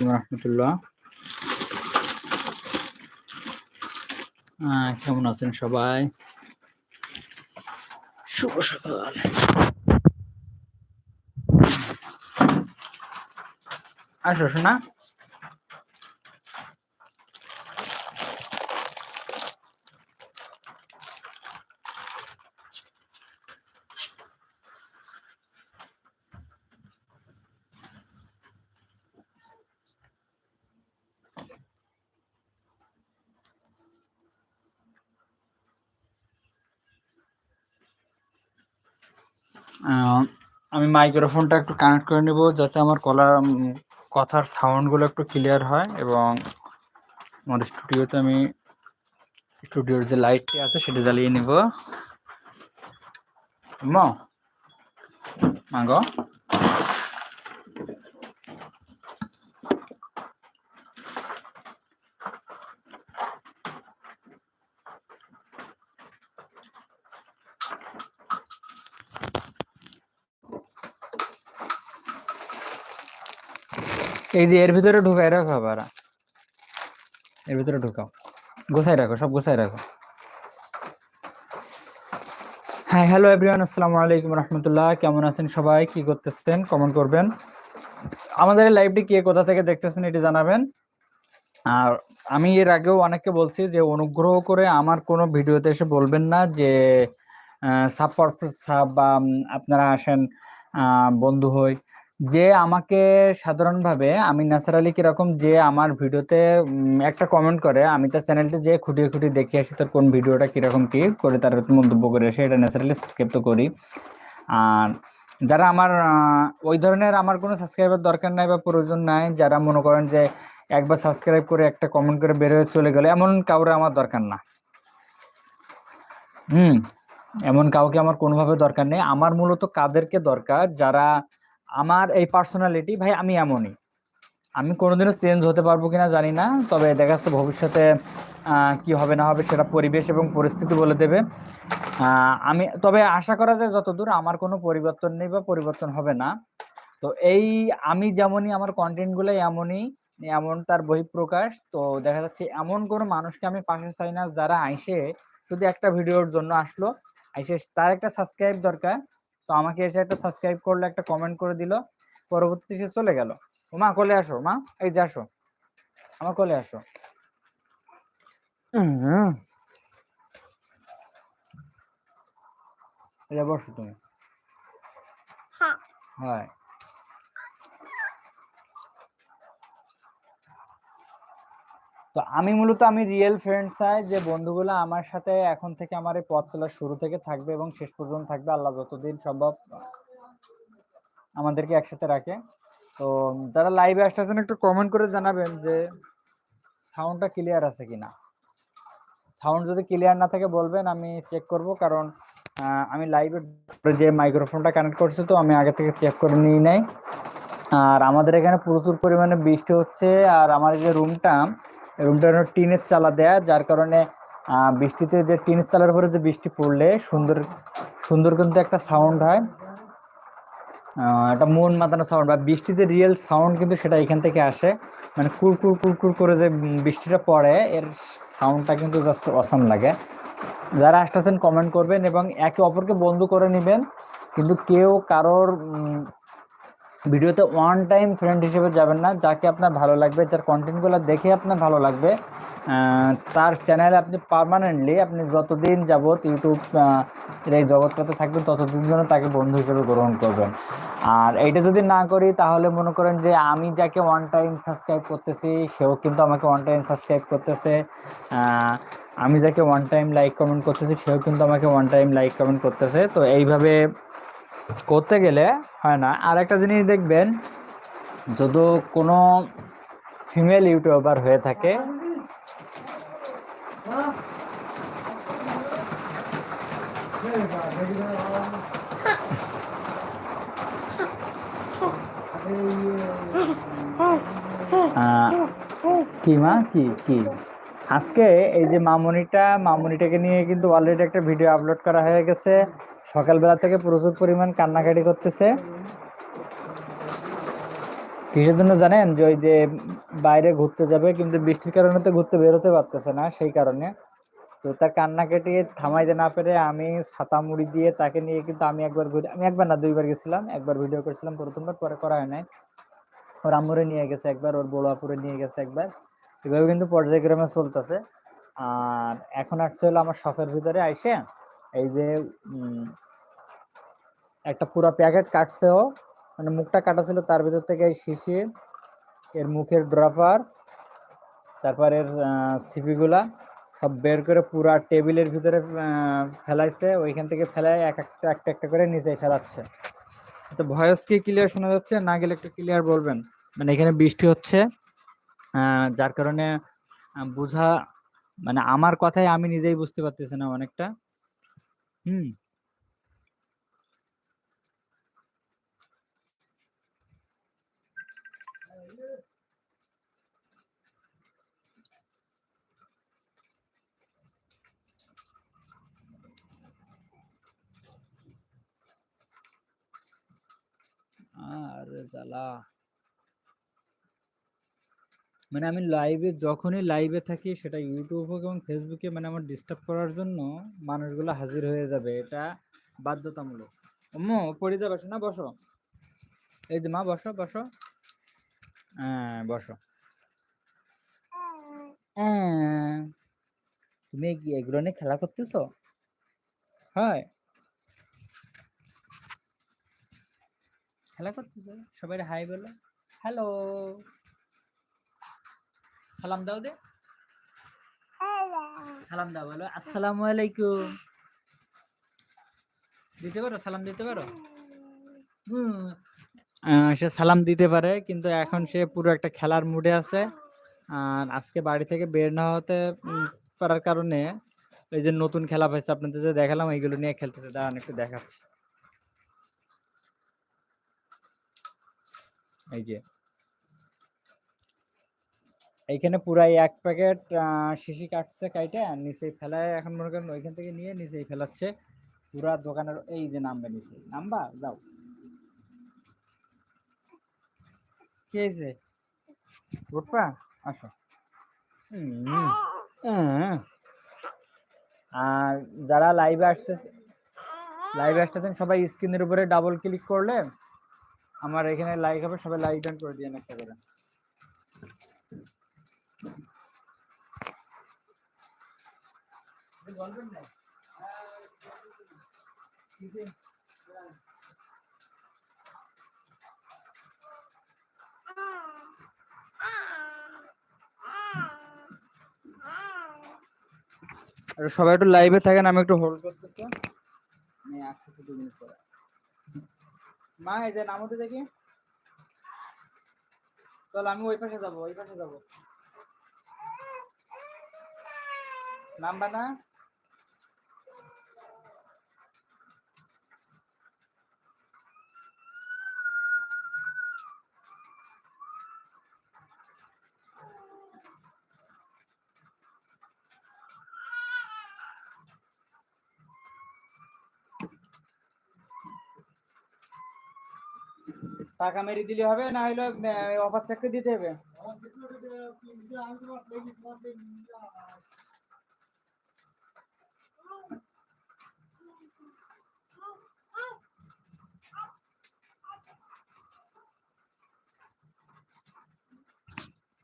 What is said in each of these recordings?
রহমতুল্লাহ কেমন আছেন সবাই? শুভ সকাল। আসো শোনা আমি মাইক্রোফোনটা একটু কানেক্ট করে নেব যাতে আমার কলার কথার সাউন্ডগুলো একটু ক্লিয়ার হয় এবং আমার স্টুডিওতে আমি স্টুডিওর যে লাইটটি আছে সেটা জ্বালিয়ে নেব। মাগ? এই যে এর ভিতরে ঢুকাই রাখো আবার। এর ভিতরে ঢুকাও। গোছাই রাখো, সব গোছাই রাখো। হ্যাঁ হ্যালো এভরিওয়ান আসসালামু আলাইকুম রহমতুল্লাহ। কেমন আছেন সবাই? কি করতেছেন? কমেন্ট করবেন। আমাদের এই লাইভটি কে কোথা থেকে দেখতেছেন এটি জানাবেন। আর আমি এর আগেও অনেককে বলছি যে অনুগ্রহ করে আমার কোনো ভিডিওতে এসে বলবেন না যে সাপোর্ট সাপ বা আপনারা আসেন বন্ধু হই। যে আমাকে সাধারণভাবে আমি নাসার আলী কীরকম যে আমার ভিডিওতে একটা কমেন্ট করে, আমি তার চ্যানেলটা যে খুঁটিয়ে খুঁটিয়ে দেখে আসি, তার কোন ভিডিওটা কীরকম কি করে তার মন্তব্য করে আসে, এটা ন্যাচারালি সাবস্ক্রাইব তো করি। আর যারা আমার ওই ধরনের আমার কোনো সাবস্ক্রাইবার দরকার নাই বা প্রয়োজন নাই, যারা মনে করেন যে একবার সাবস্ক্রাইব করে একটা কমেন্ট করে বের হয়ে চলে গেলে, এমন কাউরে আমার দরকার না। হুম, এমন কাউকে আমার কোনোভাবে দরকার নেই। আমার মূলত কাদেরকে দরকার, যারা আমার এই পার্সোনালিটি ভাই, আমি এমনই। আমি কোনোদিনও চেঞ্জ হতে পারব কিনা জানি না, তবে দেখা যাচ্ছে ভবিষ্যতে কি হবে না হবে সেটা পরিবেশ এবং পরিস্থিতি বলে দেবে। আমি, তবে আশা করা যায় যতদূর আমার কোনো পরিবর্তন নেই বা পরিবর্তন হবে না। তো এই, আমি যেমনই আমার কন্টেন্টগুলো এমনই, এমন তার বহিঃপ্রকাশ, তো দেখা যাচ্ছে এমন কোনো মানুষকে আমি পাশে চাই না যারা আইসে শুধু একটা ভিডিওর জন্য আসলো, আইসে তার একটা সাবস্ক্রাইব দরকার তো আমাকে এসে একটা সাবস্ক্রাইব করল একটা কমেন্ট করে দিল। পরবর্তী সে চলে গেল। মা কলে আসো মা। এই যে আসো। আমার কলে আসো। বসো তুমি। হ্যাঁ। তো আমি মূলত আমি রিয়েল ফ্রেন্ড চাই যে বন্ধুগুলো আমার সাথে এখন থেকে আমার এই পথ চলা শুরু থেকে থাকবে এবং শেষ পর্যন্ত থাকবে। আল্লাহ যতদিন সম্ভব আমাদেরকে একসাথে রাখে। তো যারা লাইভে আসতেছেন একটু কমেন্ট করে জানাবেন যে সাউন্ডটা ক্লিয়ার আছে কিনা। সাউন্ড যদি ক্লিয়ার না থাকে বলবেন, আমি চেক করব কারণ আমি লাইভে যে মাইক্রোফোনটা কানেক্ট করছি তো আমি আগে থেকে চেক করে নিই নাই। আর আমাদের এখানে প্রচুর পরিমাণে বৃষ্টি হচ্ছে আর আমার যে রুমটা রুমটা টিনের চালা দেয়া, যার কারণে বৃষ্টিতে যে টিনের চালার উপরে যে বৃষ্টি পড়লে সুন্দর সুন্দর কিন্তু একটা সাউন্ড হয়। একটা মন মাতানো সাউন্ড বা বৃষ্টিতে রিয়েল সাউন্ড কিন্তু সেটা এখান থেকে আসে। মানে কুরকুর কুরকুর করে যে বৃষ্টিটা পড়ে, এর সাউন্ডটা কিন্তু জাস্ট অসম লাগে। যারা আসতেছেন কমেন্ট করবেন এবং একে অপরকে বন্ধু করে নেবেন, কিন্তু কেউ কারোর ভিডিওতে ওয়ান টাইম ফ্রেন্ড হিসেবে যাবেন না, যাকে আপনার ভালো লাগবে, যার কন্টেন্টগুলো দেখে আপনার ভালো লাগবে তার চ্যানেলে আপনি পার্মানেন্টলি আপনি যতদিন যাবত ইউটিউব এই জগৎটাতে থাকবেন, ততদিন যেন তাকে বন্ধু হিসেবে গ্রহণ করবেন। আর এইটা যদি না করি, তাহলে মনে করেন যে আমি যাকে ওয়ান টাইম সাবস্ক্রাইব করতেছি, সেও কিন্তু আমাকে ওয়ান টাইম সাবস্ক্রাইব করতেছে আমি যাকে ওয়ান টাইম লাইক কমেন্ট করতেছি, সেও কিন্তু আমাকে ওয়ান টাইম লাইক কমেন্ট করতেছে। তো এইভাবে করতে গেলে হয় না। আর একটা জিনিস দেখবেন যদি কোনো ফিমেল ইউটিউবার হয়ে থাকে কি মা? কি কি? আজকে এই যে মামনিটা, মামনিটাকে নিয়ে কিন্তু অলরেডি একটা ভিডিও আপলোড করা হয়ে গেছে। সকালবেলা থেকে প্রচুর পরিমাণ কান্নাকাটি করতেছে। কিসের জন্য জানেন যে ওই যে বাইরে ঘুরতে যাবে, কিন্তু বৃষ্টির কারণে তো ঘুরতে বেরোতে পারতেছে না, সেই কারণে। তো তার কান্নাকাটি থামাইতে না পেরে আমি ছাতা মুড়ি দিয়ে তাকে নিয়ে কিন্তু আমি একবার ঘুরে, আমি একবার না, দুইবার গেছিলাম, একবার ভিডিও করেছিলাম, প্রথমবার, পরে করা হয় নাই। ওর আম্মুরে নিয়ে গেছে একবার, ওর বড় আপুরে নিয়ে গেছে একবার। এভাবে কিন্তু পর্যায়ক্রমে চলতেছে। আর এখন আসছে হলো আমার শখের ভিতরে আইসে এই যে একটা পুরো প্যাকেট কাটছে ও। মানে মুখটা কাটা ছিল, তার ভিতর থেকে এই শিশি, এর মুখের ড্রপার, তারপর এর সিপিগুলা সব বের করে পুরা টেবিলের ভিতরে ফেলাইছে। ওইখান থেকে ফেলায় এক একটা একটা একটা করে নিচে ফেলাচ্ছে। তো ভয়েস কি ক্লিয়ার শোনা যাচ্ছে? না গেলে একটু ক্লিয়ার বলবেন। মানে এখানে বৃষ্টি হচ্ছে। যার কারণে বোঝা মানে আমার কথাই আমি নিজেই বুঝতে পারতেছি না অনেকটা। হুম। আরে জ্বালা। মানে আমি লাইভে যখনই লাইভে থাকি, সেটা ইউটিউব হোক এবং ফেসবুকে মানে আমার ডিস্টার্ব করার জন্য মানুষগুলো হাজির হয়ে যাবে। এটা বাধ্যতামূলক। আম্মু পড়ে যাবে না, বসো। এই যে মা, বসো বসো। হ্যাঁ বসো। হ্যাঁ। তুমি এগুলো নিয়ে খেলা করতেছ? হয়। খেলা করতেছো? সবাই হাই বলো। হ্যালো। সালাম দাও দে। সালাম দাও বলো আসসালামু আলাইকুম। দিতে পারো? সালাম দিতে পারো? হুম। সে সালাম দিতে পারে কিন্তু এখন সে পুরো একটা খেলার মুডে আছে। আর আজকে বাড়ি থেকে বের না হতে পারার কারণে এই যে নতুন খেলা পাইছে আপনাদের যে দেখালাম এইগুলো নিয়ে খেলতেছে। দাঁড়ান একটু দেখাচ্ছি। এই যে এইখানে পুরাই এক প্যাকেট শিশি কাটছে কাইটা নিচে ফেলায়, এখন মনে করেন ওইখান থেকে নিয়ে নিচেই ফেলাচ্ছে। পুরা দোকানের এই যে নামবে নিচে। নামবা? যাও। কে যে উঠবা আসো। আর যারা লাইভে আসতে লাইভে আসতেছেন সবাই স্ক্রিনের উপরে ডাবল ক্লিক করলে আমার এখানে লাইক হবে, সবাই লাইক ডান করে দিয়ে একটা করে। বলবেন না আর সবাই একটু লাইভে থাকেন, আমি একটু হোল্ড করতেছি। আমি আসতেছি দু মিনিট পরে। মা, এই যে নামতে দেখি। চল, আমি ওই পাশে যাব, ওই পাশে যাব। নামবা না? টাকা মেরে দিলে হবে, না হলে অফার চেক দিতে হবে।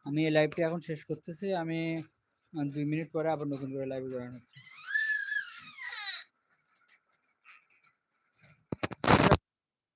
আমি এই লাইভটি এখন শেষ করতেছি, আমি দুই মিনিট পরে আবার নতুন করে লাইভে জয়েন হচ্ছি।